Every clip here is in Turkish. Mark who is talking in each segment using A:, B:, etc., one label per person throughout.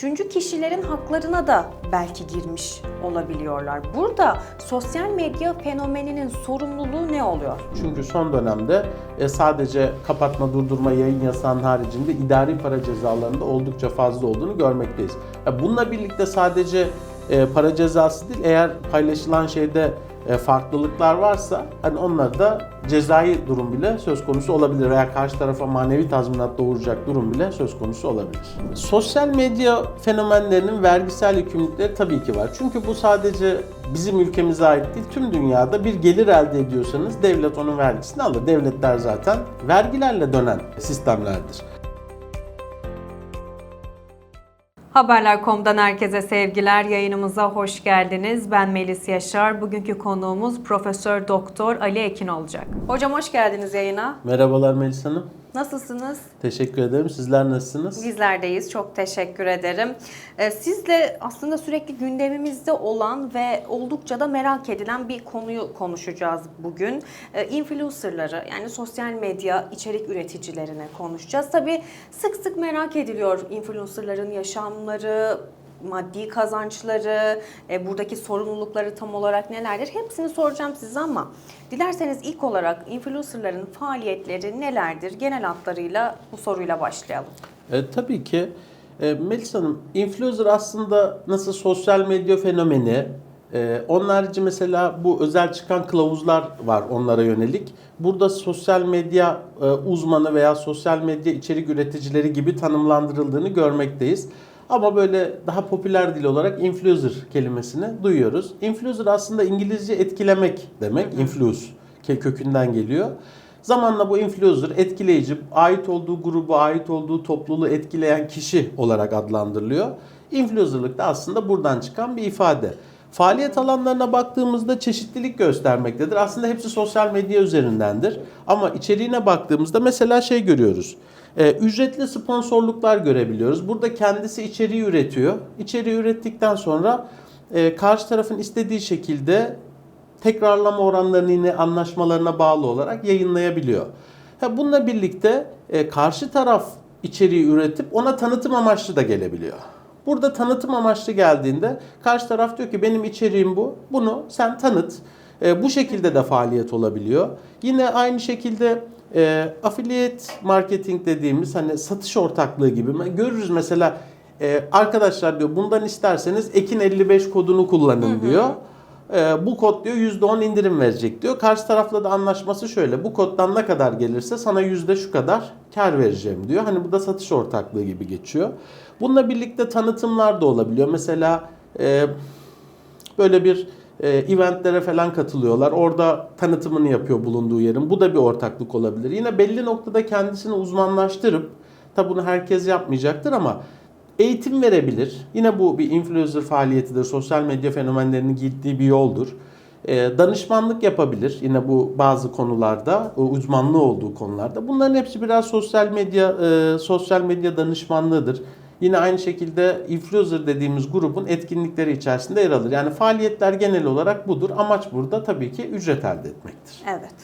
A: üçüncü kişilerin haklarına da belki girmiş olabiliyorlar. Burada sosyal medya fenomeninin sorumluluğu ne oluyor?
B: Çünkü son dönemde e, sadece kapatma, durdurma, yayın yasağının haricinde idari para cezalarında oldukça fazla olduğunu görmekteyiz. Ya Bununla birlikte sadece e, para cezası değil, eğer paylaşılan şeyde e, farklılıklar varsa hani onlar da cezai durum bile söz konusu olabilir veya karşı tarafa manevi tazminat doğuracak durum bile söz konusu olabilir. Sosyal medya fenomenlerinin vergisel yükümlülükleri tabii ki var. Çünkü bu sadece bizim ülkemize ait değil, tüm dünyada bir gelir elde ediyorsanız devlet onun vergisini alır. Devletler zaten vergilerle dönen sistemlerdir.
A: Haberler.com'dan herkese sevgiler. Yayınımıza hoş geldiniz. Ben Melis Yaşar. Bugünkü konuğumuz Profesör Doktor Ali Ekin olacak. Hocam hoş geldiniz yayına.
B: Merhabalar Melis Hanım.
A: Nasılsınız?
B: Teşekkür ederim. Sizler nasılsınız?
A: Bizlerdeyiz. Çok teşekkür ederim. Ee, Sizle aslında sürekli gündemimizde olan ve oldukça da merak edilen bir konuyu konuşacağız bugün. Ee, Influencerları yani sosyal medya içerik üreticilerine konuşacağız. Tabii sık sık merak ediliyor influencerların yaşamları, maddi kazançları, e, buradaki sorumlulukları tam olarak nelerdir? Hepsini soracağım size ama dilerseniz ilk olarak influencerların faaliyetleri nelerdir? Genel hatlarıyla bu soruyla başlayalım.
B: E, tabii ki e, Melis Hanım, influencer aslında nasıl sosyal medya fenomeni, e, onun mesela bu özel çıkan kılavuzlar var onlara yönelik. Burada sosyal medya e, uzmanı veya sosyal medya içerik üreticileri gibi tanımlandırıldığını görmekteyiz. Ama böyle daha popüler dil olarak influencer kelimesini duyuyoruz. Influencer aslında İngilizce etkilemek demek. Influence kökünden geliyor. Zamanla bu influencer etkileyici, ait olduğu grubu, ait olduğu topluluğu etkileyen kişi olarak adlandırılıyor. Influencerlık da aslında buradan çıkan bir ifade. Faaliyet alanlarına baktığımızda çeşitlilik göstermektedir. Aslında hepsi sosyal medya üzerindendir. Ama içeriğine baktığımızda mesela şey görüyoruz. Ee, ücretli sponsorluklar görebiliyoruz. Burada kendisi içeriği üretiyor. İçeriği ürettikten sonra e, karşı tarafın istediği şekilde tekrarlama oranlarını yine anlaşmalarına bağlı olarak yayınlayabiliyor. Ha, bununla birlikte e, karşı taraf içeriği üretip ona tanıtım amaçlı da gelebiliyor. Burada tanıtım amaçlı geldiğinde karşı taraf diyor ki benim içeriğim bu, bunu sen tanıt. E, bu şekilde de faaliyet olabiliyor. Yine aynı şekilde e, affiliate marketing dediğimiz hani satış ortaklığı gibi görürüz mesela e, arkadaşlar diyor bundan isterseniz Ekin 55 kodunu kullanın diyor. Ee, bu kod diyor %10 indirim verecek diyor. Karşı tarafla da anlaşması şöyle. Bu koddan ne kadar gelirse sana yüzde şu kadar kar vereceğim diyor. Hani bu da satış ortaklığı gibi geçiyor. Bununla birlikte tanıtımlar da olabiliyor. Mesela e, böyle bir eventlere falan katılıyorlar. Orada tanıtımını yapıyor bulunduğu yerin. Bu da bir ortaklık olabilir. Yine belli noktada kendisini uzmanlaştırıp tabi bunu herkes yapmayacaktır ama eğitim verebilir. Yine bu bir influencer faaliyetidir. Sosyal medya fenomenlerinin gittiği bir yoldur. Ee, danışmanlık yapabilir. Yine bu bazı konularda, uzmanlığı olduğu konularda. Bunların hepsi biraz sosyal medya e, sosyal medya danışmanlığıdır. Yine aynı şekilde influencer dediğimiz grubun etkinlikleri içerisinde yer alır. Yani faaliyetler genel olarak budur. Amaç burada tabii ki ücret elde etmektir.
A: Evet.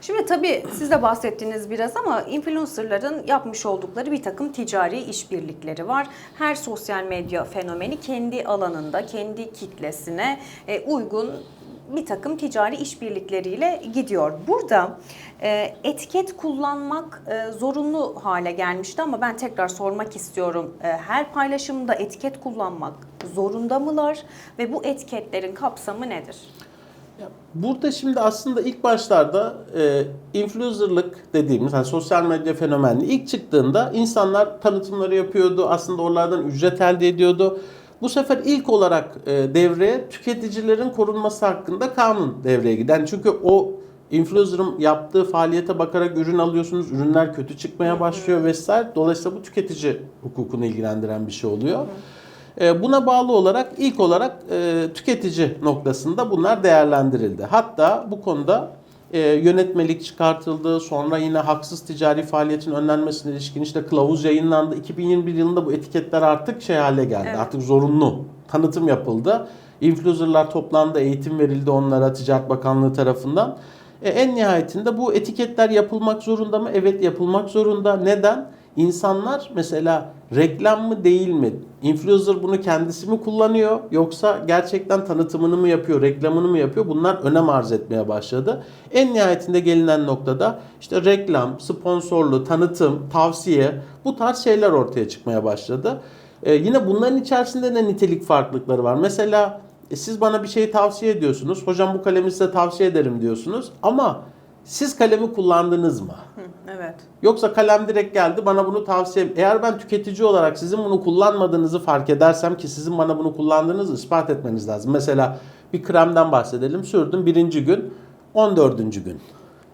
A: Şimdi tabii siz de bahsettiniz biraz ama influencerların yapmış oldukları bir takım ticari işbirlikleri var. Her sosyal medya fenomeni kendi alanında, kendi kitlesine e, uygun bir takım ticari işbirlikleriyle gidiyor. Burada e, etiket kullanmak e, zorunlu hale gelmişti ama ben tekrar sormak istiyorum. E, her paylaşımda etiket kullanmak zorunda mılar ve bu etiketlerin kapsamı nedir?
B: Burada şimdi aslında ilk başlarda e, influencerlık dediğimiz hani sosyal medya fenomenliği ilk çıktığında insanlar tanıtımları yapıyordu. Aslında oralardan ücret elde ediyordu. Bu sefer ilk olarak e, devreye tüketicilerin korunması hakkında kanun devreye giden. Çünkü o influencer'ın yaptığı faaliyete bakarak ürün alıyorsunuz. Ürünler kötü çıkmaya başlıyor vesaire. Dolayısıyla bu tüketici hukukunu ilgilendiren bir şey oluyor. E, Buna bağlı olarak ilk olarak e, tüketici noktasında bunlar değerlendirildi. Hatta bu konuda e, yönetmelik çıkartıldı. Sonra yine haksız ticari faaliyetin önlenmesine ilişkin işte kılavuz yayınlandı. 2021 yılında bu etiketler artık şey hale geldi.
A: Evet.
B: Artık zorunlu. Tanıtım yapıldı. Influencerlar toplandı, eğitim verildi onlara Ticaret Bakanlığı tarafından. E, en nihayetinde bu etiketler yapılmak zorunda mı? Evet yapılmak zorunda. Neden? İnsanlar mesela reklam mı değil mi? Influencer bunu kendisi mi kullanıyor yoksa gerçekten tanıtımını mı yapıyor, reklamını mı yapıyor? Bunlar önem arz etmeye başladı. En nihayetinde gelinen noktada işte reklam, sponsorlu, tanıtım, tavsiye bu tarz şeyler ortaya çıkmaya başladı. Ee, yine bunların içerisinde de nitelik farklılıkları var. Mesela e, siz bana bir şey tavsiye ediyorsunuz. Hocam bu kalemi size tavsiye ederim diyorsunuz. Ama siz kalemi kullandınız mı?
A: Evet.
B: Yoksa kalem direkt geldi bana bunu tavsiye... Eğer ben tüketici olarak sizin bunu kullanmadığınızı fark edersem ki sizin bana bunu kullandığınızı ispat etmeniz lazım. Mesela bir kremden bahsedelim. Sürdüm birinci gün, 14. gün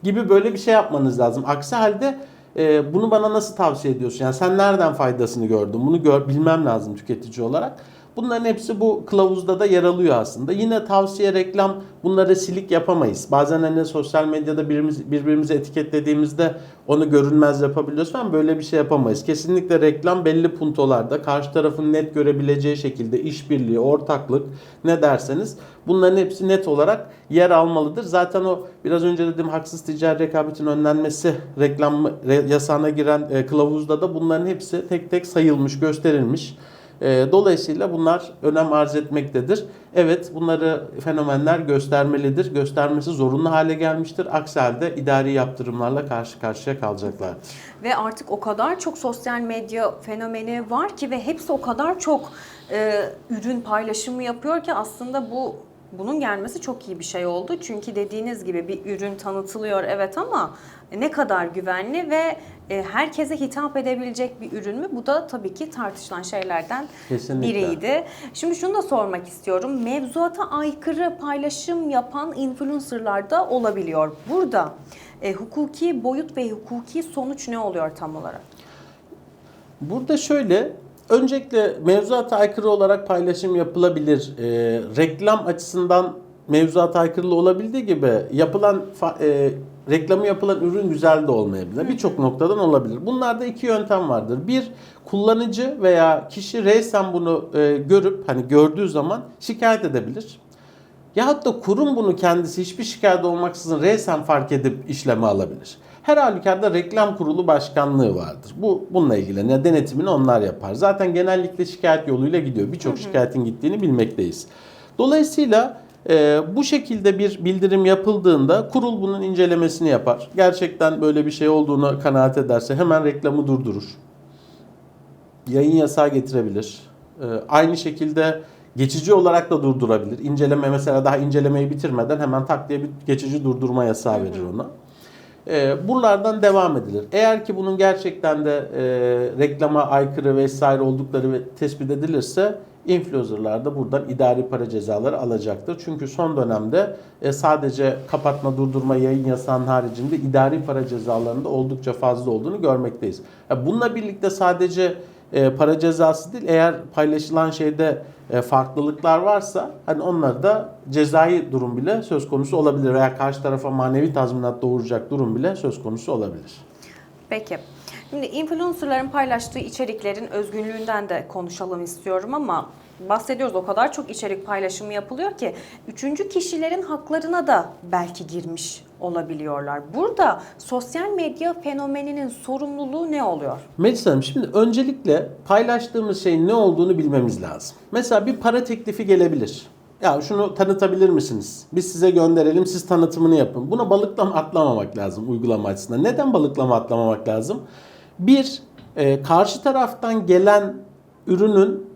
B: gibi böyle bir şey yapmanız lazım. Aksi halde e, bunu bana nasıl tavsiye ediyorsun? Yani sen nereden faydasını gördün? Bunu gör, bilmem lazım tüketici olarak. Bunların hepsi bu kılavuzda da yer alıyor aslında. Yine tavsiye, reklam bunları silik yapamayız. Bazen hani sosyal medyada birimiz, birbirimizi etiketlediğimizde onu görünmez yapabiliyoruz falan böyle bir şey yapamayız. Kesinlikle reklam belli puntolarda karşı tarafın net görebileceği şekilde işbirliği, ortaklık ne derseniz bunların hepsi net olarak yer almalıdır. Zaten o biraz önce dediğim haksız ticari rekabetin önlenmesi reklam re- yasağına giren e, kılavuzda da bunların hepsi tek tek sayılmış, gösterilmiş. E, Dolayısıyla bunlar önem arz etmektedir. Evet bunları fenomenler göstermelidir. Göstermesi zorunlu hale gelmiştir. Aksi halde idari yaptırımlarla karşı karşıya kalacaklardır.
A: Ve artık o kadar çok sosyal medya fenomeni var ki ve hepsi o kadar çok e, ürün paylaşımı yapıyor ki aslında bu bunun gelmesi çok iyi bir şey oldu. Çünkü dediğiniz gibi bir ürün tanıtılıyor evet ama ne kadar güvenli ve e, herkese hitap edebilecek bir ürün mü? Bu da tabii ki tartışılan şeylerden
B: Kesinlikle.
A: biriydi. Şimdi şunu da sormak istiyorum. Mevzuata aykırı paylaşım yapan influencerlar da olabiliyor. Burada e, hukuki boyut ve hukuki sonuç ne oluyor tam olarak?
B: Burada şöyle, öncelikle mevzuata aykırı olarak paylaşım yapılabilir. Ee, reklam açısından mevzuata aykırı olabildiği gibi yapılan e, reklamı yapılan ürün güzel de olmayabilir. Birçok noktadan olabilir. Bunlarda iki yöntem vardır. Bir, kullanıcı veya kişi reysen bunu e, görüp hani gördüğü zaman şikayet edebilir. Yahut da kurum bunu kendisi hiçbir şikayet olmaksızın reysen fark edip işleme alabilir. Her halükarda reklam kurulu başkanlığı vardır. Bu bununla ilgili ne denetimini onlar yapar. Zaten genellikle şikayet yoluyla gidiyor. Birçok şikayetin gittiğini bilmekteyiz. Dolayısıyla e, bu şekilde bir bildirim yapıldığında kurul bunun incelemesini yapar. Gerçekten böyle bir şey olduğunu kanaat ederse hemen reklamı durdurur yayın yasağı getirebilir. Ee, aynı şekilde geçici olarak da durdurabilir. İnceleme mesela daha incelemeyi bitirmeden hemen tak diye bir geçici durdurma yasağı verir ona. Ee, buralardan devam edilir. Eğer ki bunun gerçekten de e, reklama aykırı vesaire oldukları ve tespit edilirse influencerlar da buradan idari para cezaları alacaktır. Çünkü son dönemde e, sadece kapatma, durdurma, yayın yasağının haricinde idari para cezalarında oldukça fazla olduğunu görmekteyiz. Ya bununla birlikte sadece e, para cezası değil eğer paylaşılan şeyde e, farklılıklar varsa hani onları da cezai durum bile söz konusu olabilir veya karşı tarafa manevi tazminat doğuracak durum bile söz konusu olabilir.
A: Peki. Şimdi influencerların paylaştığı içeriklerin özgünlüğünden de konuşalım istiyorum ama bahsediyoruz o kadar çok içerik paylaşımı yapılıyor ki üçüncü kişilerin haklarına da belki girmiş olabiliyorlar. Burada sosyal medya fenomeninin sorumluluğu ne oluyor?
B: Melis Hanım şimdi öncelikle paylaştığımız şeyin ne olduğunu bilmemiz lazım. Mesela bir para teklifi gelebilir. Ya şunu tanıtabilir misiniz? Biz size gönderelim, siz tanıtımını yapın. Buna balıklama atlamamak lazım uygulama açısından. Neden balıklama atlamamak lazım? Bir, e, karşı taraftan gelen ürünün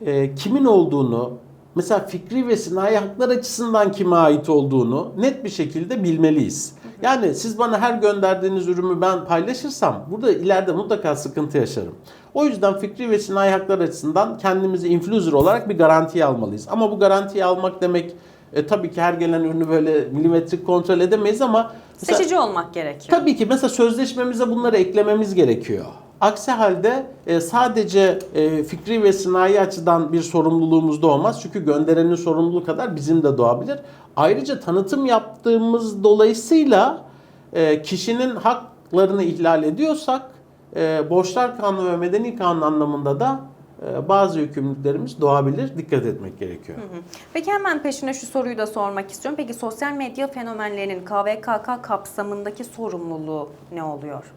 B: e, kimin olduğunu, mesela fikri ve sinayi haklar açısından kime ait olduğunu net bir şekilde bilmeliyiz. Yani siz bana her gönderdiğiniz ürünü ben paylaşırsam burada ileride mutlaka sıkıntı yaşarım. O yüzden fikri ve sinayi haklar açısından kendimizi influencer olarak bir garantiye almalıyız. Ama bu garantiyi almak demek e, tabii ki her gelen ürünü böyle milimetrik kontrol edemeyiz ama mesela-
A: Seçici olmak gerekiyor.
B: Tabii ki mesela sözleşmemize bunları eklememiz gerekiyor. Aksi halde e, sadece e, fikri ve sinayi açıdan bir sorumluluğumuz da olmaz. Çünkü gönderenin sorumluluğu kadar bizim de doğabilir. Ayrıca tanıtım yaptığımız dolayısıyla e, kişinin haklarını ihlal ediyorsak e, borçlar kanunu ve medeni kanun anlamında da e, bazı yükümlülüklerimiz doğabilir. Dikkat etmek gerekiyor.
A: Peki hemen peşine şu soruyu da sormak istiyorum. Peki sosyal medya fenomenlerinin KVKK kapsamındaki sorumluluğu ne oluyor?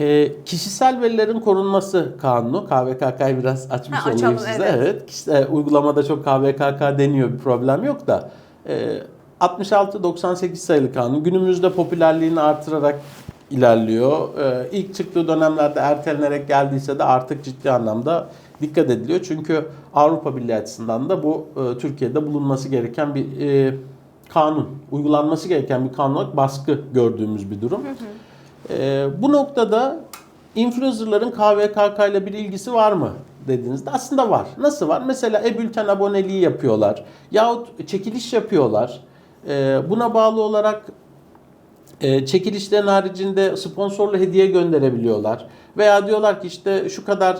B: E, kişisel verilerin korunması kanunu. KVKK'yı biraz açmış
A: Ha,
B: olayım
A: açalım,
B: size.
A: evet.
B: Evet. Kişisel, uygulamada çok KVKK deniyor bir problem yok da. E, 66-98 sayılı kanun günümüzde popülerliğini artırarak ilerliyor. E, ilk çıktığı dönemlerde ertelenerek geldiyse de artık ciddi anlamda dikkat ediliyor. Çünkü Avrupa Birliği açısından da bu e, Türkiye'de bulunması gereken bir e, kanun, uygulanması gereken bir kanun olarak baskı gördüğümüz bir durum. Ee, bu noktada influencerların KVKK ile bir ilgisi var mı dediğinizde aslında var. Nasıl var? Mesela e-bülten aboneliği yapıyorlar yahut çekiliş yapıyorlar. Ee, buna bağlı olarak e, çekilişlerin haricinde sponsorlu hediye gönderebiliyorlar. Veya diyorlar ki işte şu kadar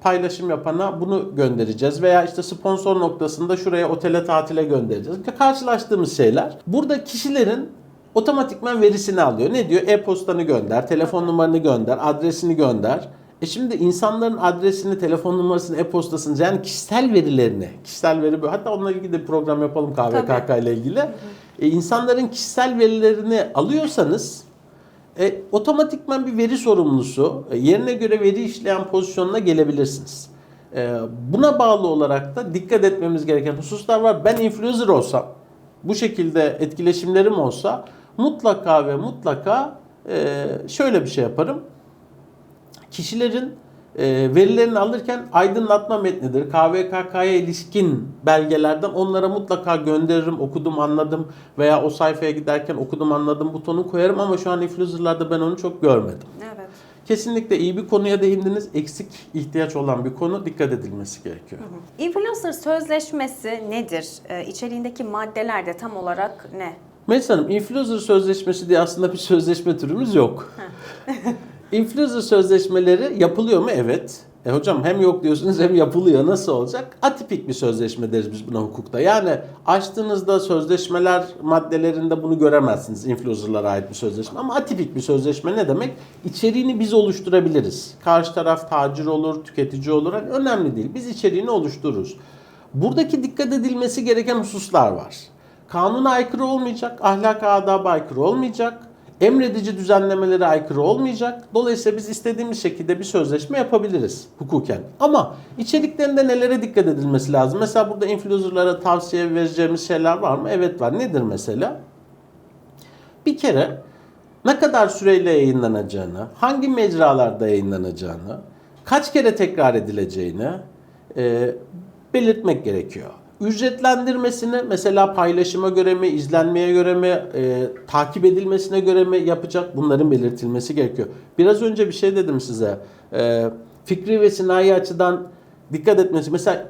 B: paylaşım yapana bunu göndereceğiz. Veya işte sponsor noktasında şuraya otele tatile göndereceğiz. Karşılaştığımız şeyler. Burada kişilerin otomatikman verisini alıyor. Ne diyor? E-postanı gönder, telefon numaranı gönder, adresini gönder. E şimdi insanların adresini, telefon numarasını, e-postasını yani kişisel verilerini, kişisel veri bu. Hatta onunla ilgili de bir program yapalım KVKK ile ilgili. E, insanların kişisel verilerini alıyorsanız e, otomatikman bir veri sorumlusu, e, yerine göre veri işleyen pozisyonuna gelebilirsiniz. E, buna bağlı olarak da dikkat etmemiz gereken hususlar var. Ben influencer olsam, bu şekilde etkileşimlerim olsa mutlaka ve mutlaka e, şöyle bir şey yaparım. Kişilerin e, verilerini alırken aydınlatma metnidir. KVKK'ya ilişkin belgelerden onlara mutlaka gönderirim, okudum anladım veya o sayfaya giderken okudum anladım butonu koyarım ama şu an influencerlarda ben onu çok görmedim.
A: Evet.
B: Kesinlikle iyi bir konuya değindiniz. Eksik ihtiyaç olan bir konu dikkat edilmesi gerekiyor.
A: Influencer sözleşmesi nedir? Ee, içeriğindeki maddeler de tam olarak ne?
B: Melis Hanım, influencer sözleşmesi diye aslında bir sözleşme türümüz yok. influencer sözleşmeleri yapılıyor mu? Evet. E hocam hem yok diyorsunuz hem yapılıyor. Nasıl olacak? Atipik bir sözleşme deriz biz buna hukukta. Yani açtığınızda sözleşmeler maddelerinde bunu göremezsiniz. Influencer'lara ait bir sözleşme. Ama atipik bir sözleşme ne demek? İçeriğini biz oluşturabiliriz. Karşı taraf tacir olur, tüketici olur. Hani önemli değil. Biz içeriğini oluştururuz. Buradaki dikkat edilmesi gereken hususlar var. Kanuna aykırı olmayacak, ahlaka adaba aykırı olmayacak, emredici düzenlemelere aykırı olmayacak. Dolayısıyla biz istediğimiz şekilde bir sözleşme yapabiliriz hukuken. Ama içeriklerinde nelere dikkat edilmesi lazım? Mesela burada influencerlara tavsiye vereceğimiz şeyler var mı? Evet var. Nedir mesela? Bir kere ne kadar süreyle yayınlanacağını, hangi mecralarda yayınlanacağını, kaç kere tekrar edileceğini e, belirtmek gerekiyor. Ücretlendirmesini mesela paylaşıma göre mi, izlenmeye göre mi, e, takip edilmesine göre mi yapacak bunların belirtilmesi gerekiyor. Biraz önce bir şey dedim size. E, fikri ve sinayi açıdan dikkat etmesi. Mesela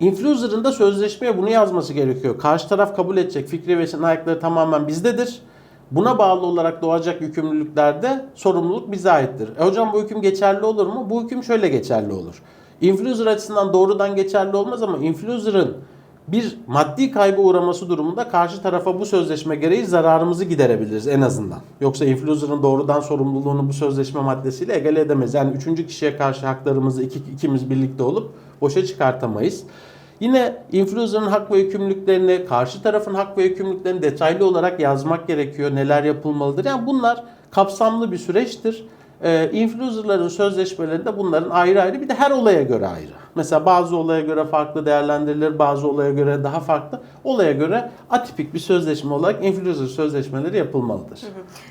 B: influencer'ın da sözleşmeye bunu yazması gerekiyor. Karşı taraf kabul edecek fikri ve sinayi tamamen bizdedir. Buna bağlı olarak doğacak yükümlülüklerde sorumluluk bize aittir. E hocam bu hüküm geçerli olur mu? Bu hüküm şöyle geçerli olur. Influencer açısından doğrudan geçerli olmaz ama influencer'ın bir maddi kaybı uğraması durumunda karşı tarafa bu sözleşme gereği zararımızı giderebiliriz en azından. Yoksa influencer'ın doğrudan sorumluluğunu bu sözleşme maddesiyle egale edemeyiz. Yani üçüncü kişiye karşı haklarımızı iki, ikimiz birlikte olup boşa çıkartamayız. Yine influencer'ın hak ve yükümlülüklerini, karşı tarafın hak ve yükümlülüklerini detaylı olarak yazmak gerekiyor. Neler yapılmalıdır? Yani bunlar kapsamlı bir süreçtir. Ee, influencer'ların sözleşmelerinde bunların ayrı ayrı bir de her olaya göre ayrı. Mesela bazı olaya göre farklı değerlendirilir, bazı olaya göre daha farklı. Olaya göre atipik bir sözleşme olarak influencer sözleşmeleri yapılmalıdır.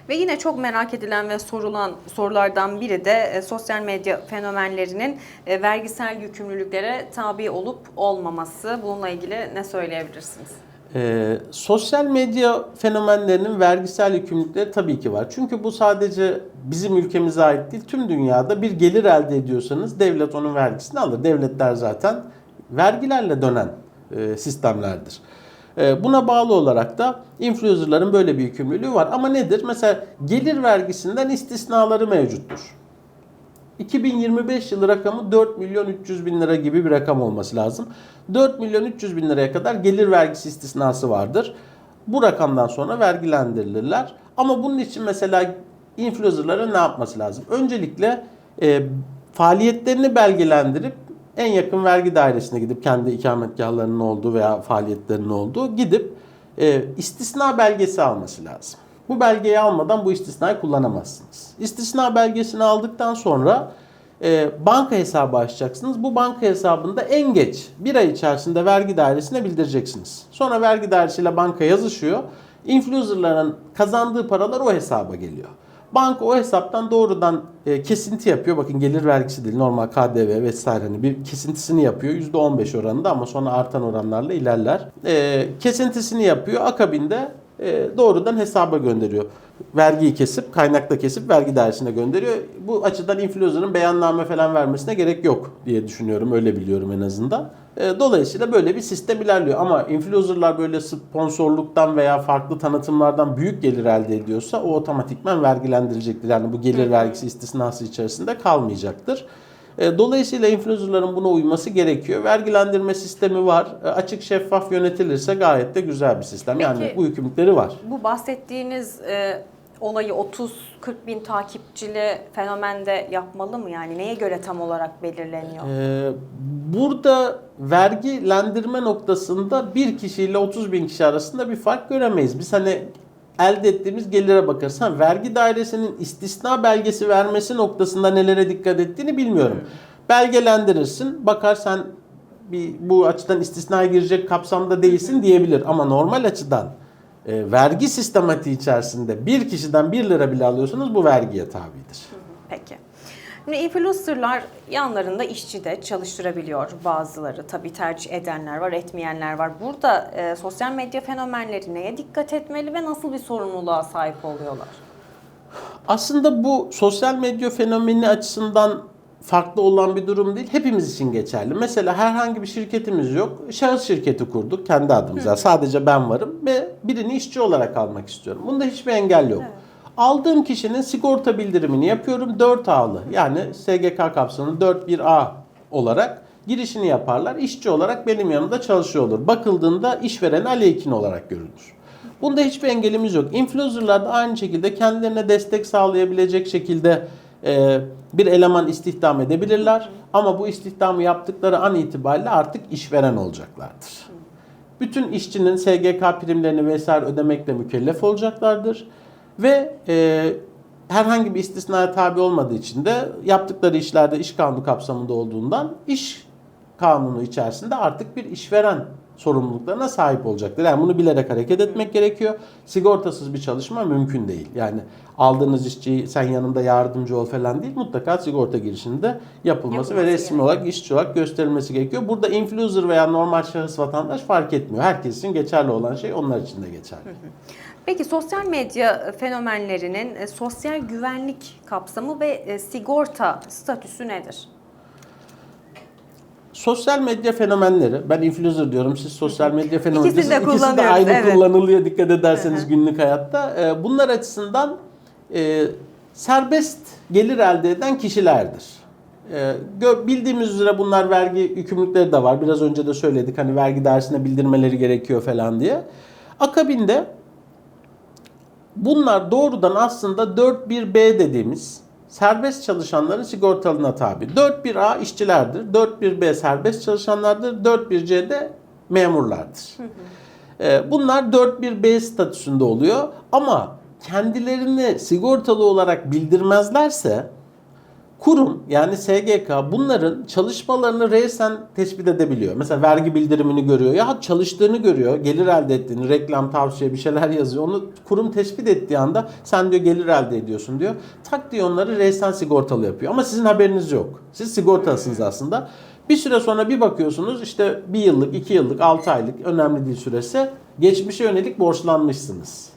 A: Ve yine çok merak edilen ve sorulan sorulardan biri de e, sosyal medya fenomenlerinin e, vergisel yükümlülüklere tabi olup olmaması. Bununla ilgili ne söyleyebilirsiniz?
B: Ee, sosyal medya fenomenlerinin vergisel yükümlülükleri tabii ki var. Çünkü bu sadece bizim ülkemize ait değil. Tüm dünyada bir gelir elde ediyorsanız devlet onun vergisini alır. Devletler zaten vergilerle dönen e, sistemlerdir. E, buna bağlı olarak da influencerların böyle bir yükümlülüğü var. Ama nedir? Mesela gelir vergisinden istisnaları mevcuttur. 2025 yılı rakamı 4 milyon 300 bin lira gibi bir rakam olması lazım. 4 milyon 300 bin liraya kadar gelir vergisi istisnası vardır. Bu rakamdan sonra vergilendirilirler. Ama bunun için mesela influencerların ne yapması lazım? Öncelikle e, faaliyetlerini belgelendirip en yakın vergi dairesine gidip kendi ikametgahlarının olduğu veya faaliyetlerinin olduğu gidip e, istisna belgesi alması lazım. Bu belgeyi almadan bu istisnayı kullanamazsınız. İstisna belgesini aldıktan sonra e, banka hesabı açacaksınız. Bu banka hesabında en geç bir ay içerisinde vergi dairesine bildireceksiniz. Sonra vergi dairesiyle banka yazışıyor. Influencerların kazandığı paralar o hesaba geliyor. Banka o hesaptan doğrudan e, kesinti yapıyor. Bakın gelir vergisi değil normal KDV vesaire hani bir kesintisini yapıyor. %15 oranında ama sonra artan oranlarla ilerler. E, kesintisini yapıyor. Akabinde doğrudan hesaba gönderiyor. Vergiyi kesip kaynakta kesip vergi dairesine gönderiyor. Bu açıdan influencer'ın beyanname falan vermesine gerek yok diye düşünüyorum. Öyle biliyorum en azından. E, Dolayısıyla böyle bir sistem ilerliyor. Ama influencer'lar böyle sponsorluktan veya farklı tanıtımlardan büyük gelir elde ediyorsa o otomatikman vergilendirilecektir. Yani bu gelir vergisi istisnası içerisinde kalmayacaktır. E, Dolayısıyla influencer'ların buna uyması gerekiyor. Vergilendirme sistemi var. E, Açık şeffaf yönetilirse gayet de güzel bir sistem. Yani
A: Peki-
B: bu yükümlülükleri var.
A: Bu bahsettiğiniz e, olayı 30-40 bin takipçili fenomende yapmalı mı? Yani neye göre tam olarak belirleniyor?
B: Ee, burada vergilendirme noktasında bir kişiyle 30 bin kişi arasında bir fark göremeyiz. Biz hani elde ettiğimiz gelire bakarsan vergi dairesinin istisna belgesi vermesi noktasında nelere dikkat ettiğini bilmiyorum. Belgelendirirsin bakar sen bir, bu açıdan istisnaya girecek kapsamda değilsin diyebilir ama normal açıdan e, vergi sistematiği içerisinde bir kişiden 1 lira bile alıyorsanız bu vergiye tabidir.
A: Peki. Şimdi influencerlar yanlarında işçi de çalıştırabiliyor bazıları. Tabii tercih edenler var, etmeyenler var. Burada e, sosyal medya fenomenleri neye dikkat etmeli ve nasıl bir sorumluluğa sahip oluyorlar?
B: Aslında bu sosyal medya fenomeni açısından farklı olan bir durum değil. Hepimiz için geçerli. Mesela herhangi bir şirketimiz yok. Şahıs şirketi kurduk kendi adımıza. Sadece ben varım ve birini işçi olarak almak istiyorum. Bunda hiçbir engel yok. Aldığım kişinin sigorta bildirimini yapıyorum 4A'lı. Yani SGK kapsamında 41A olarak girişini yaparlar. İşçi olarak benim yanımda çalışıyor olur. Bakıldığında işveren aleyhine olarak görülür. Bunda hiçbir engelimiz yok. Influencerlar da aynı şekilde kendilerine destek sağlayabilecek şekilde e, bir eleman istihdam edebilirler. Ama bu istihdamı yaptıkları an itibariyle artık işveren olacaklardır. Bütün işçinin SGK primlerini vesaire ödemekle mükellef olacaklardır. Ve e, herhangi bir istisnaya tabi olmadığı için de yaptıkları işlerde iş kanunu kapsamında olduğundan iş kanunu içerisinde artık bir işveren sorumluluklarına sahip olacaktır. Yani bunu bilerek hareket etmek gerekiyor. Sigortasız bir çalışma mümkün değil. Yani aldığınız işçiyi sen yanında yardımcı ol falan değil. Mutlaka sigorta girişinde yapılması ve
A: Yapılması
B: resmi
A: gerekiyor.
B: olarak işçi olarak gösterilmesi gerekiyor. Burada influencer veya normal şahıs vatandaş fark etmiyor. Herkes için geçerli olan şey onlar için de geçerli.
A: Peki sosyal medya fenomenlerinin e, sosyal güvenlik kapsamı ve e, sigorta statüsü nedir?
B: Sosyal medya fenomenleri, ben influencer diyorum, siz sosyal medya fenomeni
A: İkisini de.
B: İkisi de aynı
A: evet.
B: kullanılıyor dikkat ederseniz günlük hayatta. Ee, Bunlar açısından e, serbest gelir elde eden kişilerdir. Bildiğimiz üzere bunlar vergi yükümlülükleri de var. Biraz önce de söyledik hani vergi dairesine bildirmeleri gerekiyor falan diye. Akabinde Bunlar doğrudan aslında 4.1b dediğimiz serbest çalışanların sigortalığına tabi. 4.1a işçilerdir, 4.1b serbest çalışanlardır, 4.1c de memurlardır. Ee, Bunlar 4.1b statüsünde oluyor ama kendilerini sigortalı olarak bildirmezlerse kurum yani SGK bunların çalışmalarını resen tespit edebiliyor. Mesela vergi bildirimini görüyor ya çalıştığını görüyor, gelir elde ettiğini, reklam, tavsiye bir şeyler yazıyor. Onu kurum tespit ettiği anda sen diyor gelir elde ediyorsun diyor. Tak diyor onları resen sigortalı yapıyor. Ama sizin haberiniz yok. Siz sigortalısınız aslında. Bir süre sonra bir bakıyorsunuz işte bir yıllık, iki yıllık, altı aylık önemli değil süresi geçmişe yönelik borçlanmışsınız.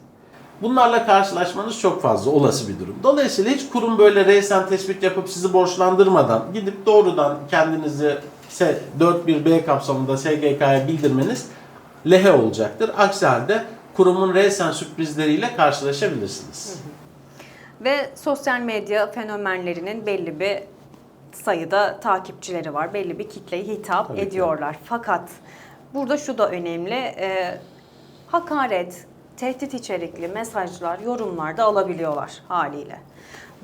B: Bunlarla karşılaşmanız çok fazla olası bir durum. Dolayısıyla hiç kurum böyle reysen tespit yapıp sizi borçlandırmadan gidip doğrudan kendinizi S- 41B kapsamında SGK'ya bildirmeniz lehe olacaktır. Aksi halde kurumun reysen sürprizleriyle karşılaşabilirsiniz.
A: Ve sosyal medya fenomenlerinin belli bir sayıda takipçileri var. Belli bir kitleye hitap
B: Tabii ki.
A: ediyorlar. Fakat burada şu da önemli. e, hakaret, tehdit içerikli mesajlar, yorumlar da alabiliyorlar haliyle.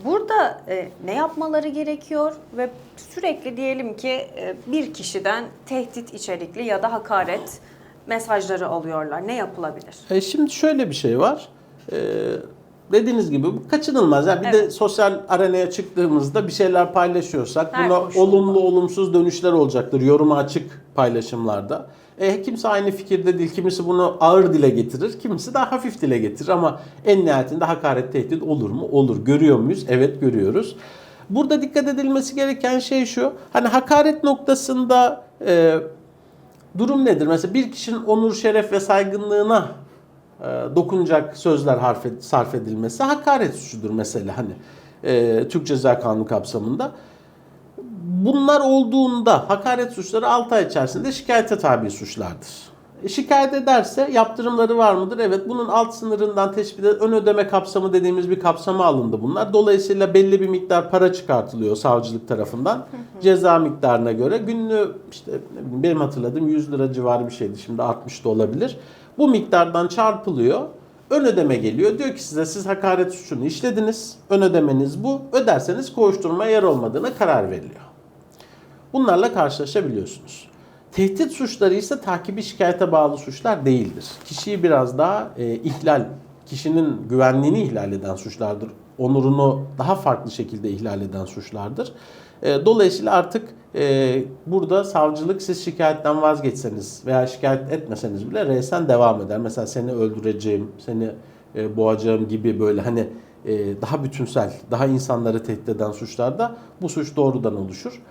A: Burada e, ne yapmaları gerekiyor ve sürekli diyelim ki e, bir kişiden tehdit içerikli ya da hakaret mesajları alıyorlar. Ne yapılabilir?
B: E şimdi şöyle bir şey var. E, dediğiniz gibi bu kaçınılmaz. Yani bir de
A: Evet.
B: sosyal arenaya çıktığımızda bir şeyler paylaşıyorsak
A: Her
B: buna
A: koşulda.
B: olumlu olumsuz dönüşler olacaktır. Yoruma açık paylaşımlarda. E, kimse aynı fikirde değil. Kimisi bunu ağır dile getirir. Kimisi daha hafif dile getirir. Ama en nihayetinde hakaret tehdit olur mu? Olur. Görüyor muyuz? Evet görüyoruz. Burada dikkat edilmesi gereken şey şu. Hani hakaret noktasında e, durum nedir? Mesela bir kişinin onur, şeref ve saygınlığına e, dokunacak sözler harf ed- sarf edilmesi hakaret suçudur mesela hani e, Türk Ceza Kanunu kapsamında. Bunlar olduğunda hakaret suçları 6 ay içerisinde şikayete tabi suçlardır. E, şikayet ederse yaptırımları var mıdır? Evet bunun alt sınırından tespit ön ödeme kapsamı dediğimiz bir kapsama alındı bunlar. Dolayısıyla belli bir miktar para çıkartılıyor savcılık tarafından. Ceza miktarına göre günlüğü işte benim hatırladığım 100 lira civarı bir şeydi. Şimdi 60 da olabilir. Bu miktardan çarpılıyor. Ön ödeme geliyor. Diyor ki size siz hakaret suçunu işlediniz. Ön ödemeniz bu. Öderseniz koğuşturmaya yer olmadığına karar veriliyor. Bunlarla karşılaşabiliyorsunuz. Tehdit suçları ise takibi şikayete bağlı suçlar değildir. Kişiyi biraz daha e, ihlal, kişinin güvenliğini ihlal eden suçlardır. Onurunu daha farklı şekilde ihlal eden suçlardır. E, dolayısıyla artık e, burada savcılık siz şikayetten vazgeçseniz veya şikayet etmeseniz bile resen devam eder. Mesela seni öldüreceğim, seni e, boğacağım gibi böyle hani e, daha bütünsel, daha insanları tehdit eden suçlarda bu suç doğrudan oluşur.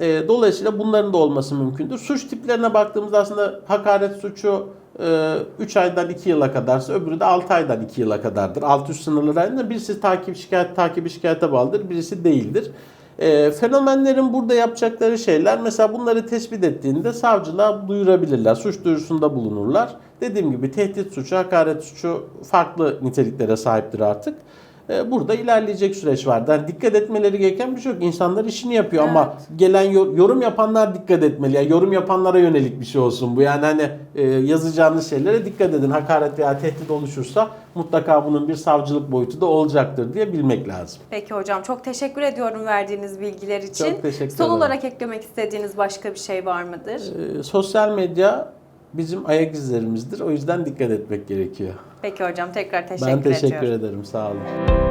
B: E, dolayısıyla bunların da olması mümkündür. Suç tiplerine baktığımızda aslında hakaret suçu 3 aydan 2 yıla kadarsa öbürü de 6 aydan 2 yıla kadardır. Alt üst sınırları arasında birisi takip şikayet takibi şikayete bağlıdır, birisi değildir. E, fenomenlerin burada yapacakları şeyler mesela bunları tespit ettiğinde savcılığa duyurabilirler. Suç duyurusunda bulunurlar. Dediğim gibi tehdit suçu, hakaret suçu farklı niteliklere sahiptir artık. E, Burada ilerleyecek süreç var. Yani dikkat etmeleri gereken bir şey yok. İnsanlar işini yapıyor ama
A: Evet.
B: gelen yor- yorum yapanlar dikkat etmeli. Yani yorum yapanlara yönelik bir şey olsun bu. Yani hani e, yazacağınız şeylere dikkat edin. Hakaret veya tehdit oluşursa mutlaka bunun bir savcılık boyutu da olacaktır diye bilmek lazım.
A: Peki hocam çok teşekkür ediyorum verdiğiniz bilgiler için.
B: Çok teşekkür
A: Son
B: ederim.
A: olarak eklemek istediğiniz başka bir şey var mıdır?
B: E, sosyal medya bizim ayak izlerimizdir. O yüzden dikkat etmek gerekiyor.
A: Peki hocam tekrar teşekkür
B: ben teşekkür
A: ediyorum.
B: ederim. Sağ olun.